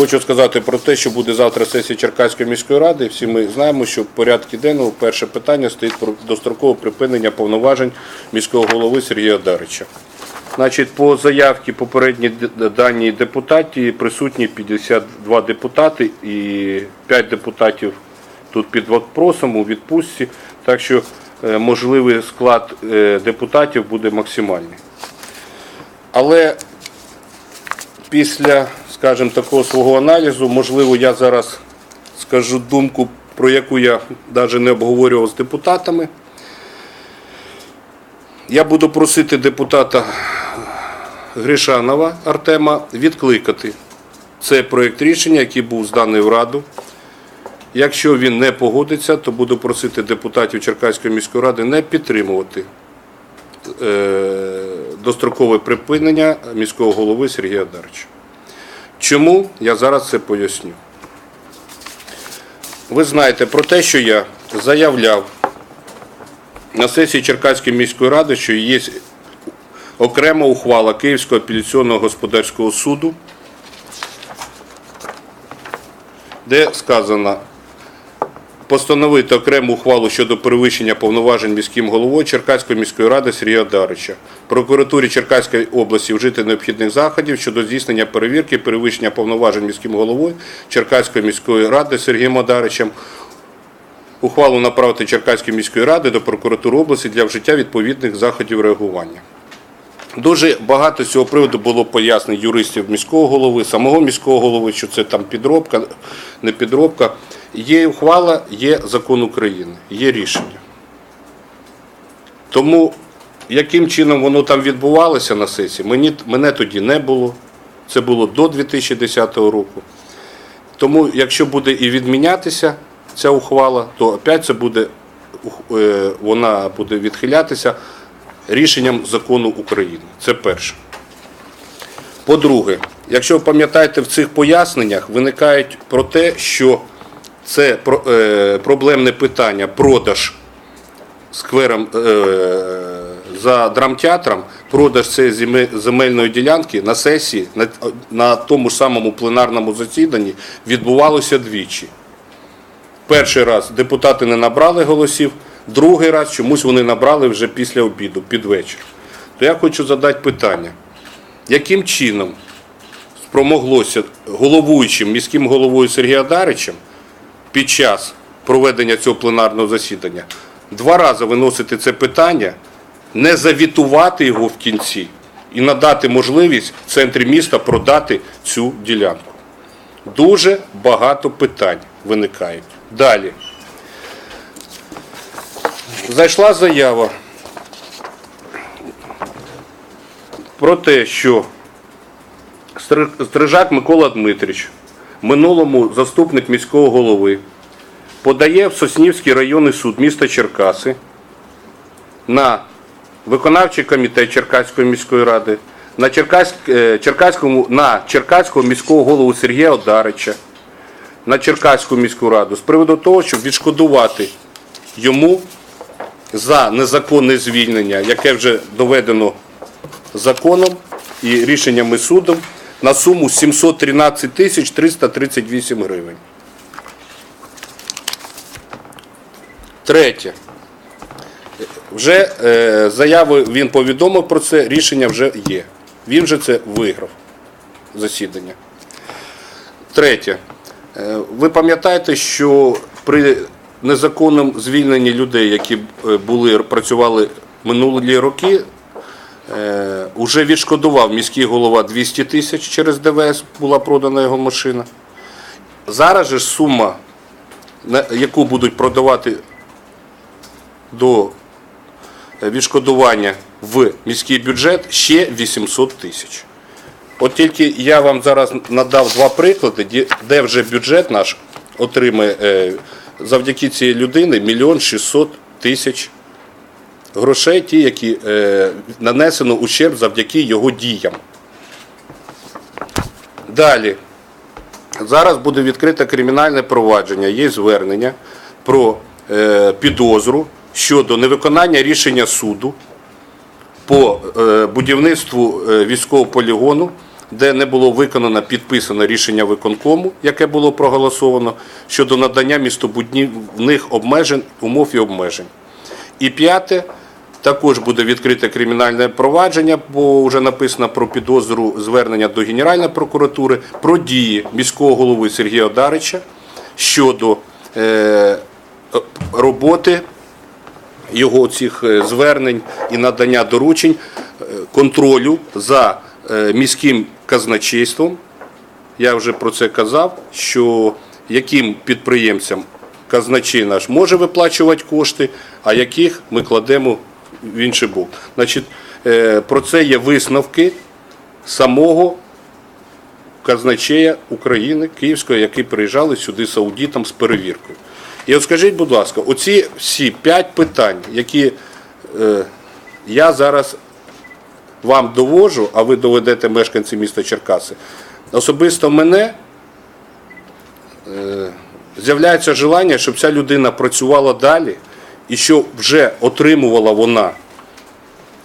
Хочу сказати про те, що буде завтра сесія Черкаської міської ради. Всі ми знаємо, що в порядку денному перше питання стоїть про дострокове припинення повноважень міського голови Сергія Дарича. Значить, по заявці попередній д- даній депутаті присутні 52 депутати і 5 депутатів тут під вопросом у відпустці. Так що е, можливий склад е, депутатів буде максимальний. Але після, скажімо, такого свого аналізу, можливо, я зараз скажу думку, про яку я навіть не обговорював з депутатами. Я буду просити депутата Гришанова Артема відкликати цей проєкт рішення, який був зданий в Раду. Якщо він не погодиться, то буду просити депутатів Черкаської міської ради не підтримувати е, дострокове припинення міського голови Сергія Дарча. Чому? Я зараз це поясню. Ви знаєте про те, що я заявляв на сесії Черкаської міської ради, що є окрема ухвала Київського апеляційного господарського суду, де сказано постановити окрему ухвалу щодо перевищення повноважень міським головою Черкаської міської ради Сергія Дарича. Прокуратурі Черкаської області вжити необхідних заходів щодо здійснення перевірки перевищення повноважень міським головою Черкаської міської ради Сергієм Одаричем. Ухвалу направити Черкаської міської ради до прокуратури області для вжиття відповідних заходів реагування. Дуже багато з цього приводу було пояснень юристів міського голови, самого міського голови, що це там підробка, не підробка. Є ухвала, є закон України, є рішення. Тому яким чином воно там відбувалося на сесії, мені, мене тоді не було. Це було до 2010 року. Тому, якщо буде і відмінятися ця ухвала, то опять це буде, е, вона буде відхилятися рішенням закону України. Це перше. По-друге, якщо ви пам'ятаєте, в цих поясненнях виникають про те, що це е, проблемне питання продаж сквером е, за драмтеатром, продаж цієї земельної ділянки на сесії, на, на тому ж самому пленарному засіданні відбувалося двічі. Перший раз депутати не набрали голосів, другий раз чомусь вони набрали вже після обіду, під вечір. То я хочу задати питання, яким чином спромоглося головуючим міським головою Сергія Даричем під час проведення цього пленарного засідання два рази виносити це питання, не завітувати його в кінці і надати можливість в центрі міста продати цю ділянку. Дуже багато питань виникають. Далі. Зайшла заява про те, що Стрижак Микола Дмитрич, минулому заступник міського голови, подає в Соснівський районний суд міста Черкаси на виконавчий комітет Черкаської міської ради, на, е, Черкаському, на Черкаського міського голову Сергія Одарича, на Черкаську міську раду з приводу того, щоб відшкодувати йому за незаконне звільнення, яке вже доведено законом і рішеннями судом, на суму 713 тисяч 338 гривень. Третє. Вже е, заяви він повідомив про це, рішення вже є. Він вже це виграв засідання. Третє. Е, Ви пам'ятаєте, що при незаконному звільненні людей, які е, були, працювали минулі роки, уже відшкодував міський голова 200 тисяч через ДВС була продана його машина. Зараз же сума, яку будуть продавати до е, відшкодування в міський бюджет, ще 800 тисяч. От тільки я вам зараз надав два приклади, де- вже бюджет наш отримає е, завдяки цій людини мільйон 600 тисяч грошей, ті, які е, нанесено ущерб завдяки його діям. Далі. Зараз буде відкрите кримінальне провадження, є звернення про е, підозру щодо невиконання рішення суду по е, будівництву е, військового полігону де не було виконано підписане рішення виконкому, яке було проголосовано щодо надання містобудівних обмежень, умов і обмежень. І п'яте, також буде відкрите кримінальне провадження, бо вже написано про підозру звернення до Генеральної прокуратури про дії міського голови Сергія Одарича щодо е, роботи його цих е, звернень і надання доручень е, контролю за е, міським казначейством. Я вже про це казав, що яким підприємцям казначей наш може виплачувати кошти, а яких ми кладемо в інший бок. Значить, е, про це є висновки самого казначея України Київського, які приїжджали сюди з аудитом з перевіркою. І от скажіть, будь ласка, оці всі п'ять питань, які е, я зараз вам довожу, а ви доведете мешканці міста Черкаси, особисто мене е, з'являється желання, щоб ця людина працювала далі і що вже отримувала вона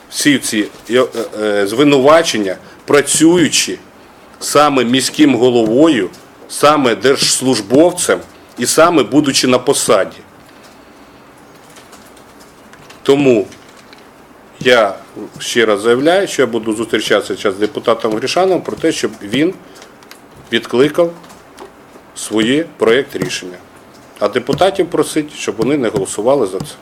всі ці е, е, звинувачення, працюючи саме міським головою, саме держслужбовцем і саме будучи на посаді. Тому я ще раз заявляю, що я буду зустрічатися зараз з депутатом Грішаном про те, щоб він відкликав своє проєкт рішення. А депутатів просить, щоб вони не голосували за це.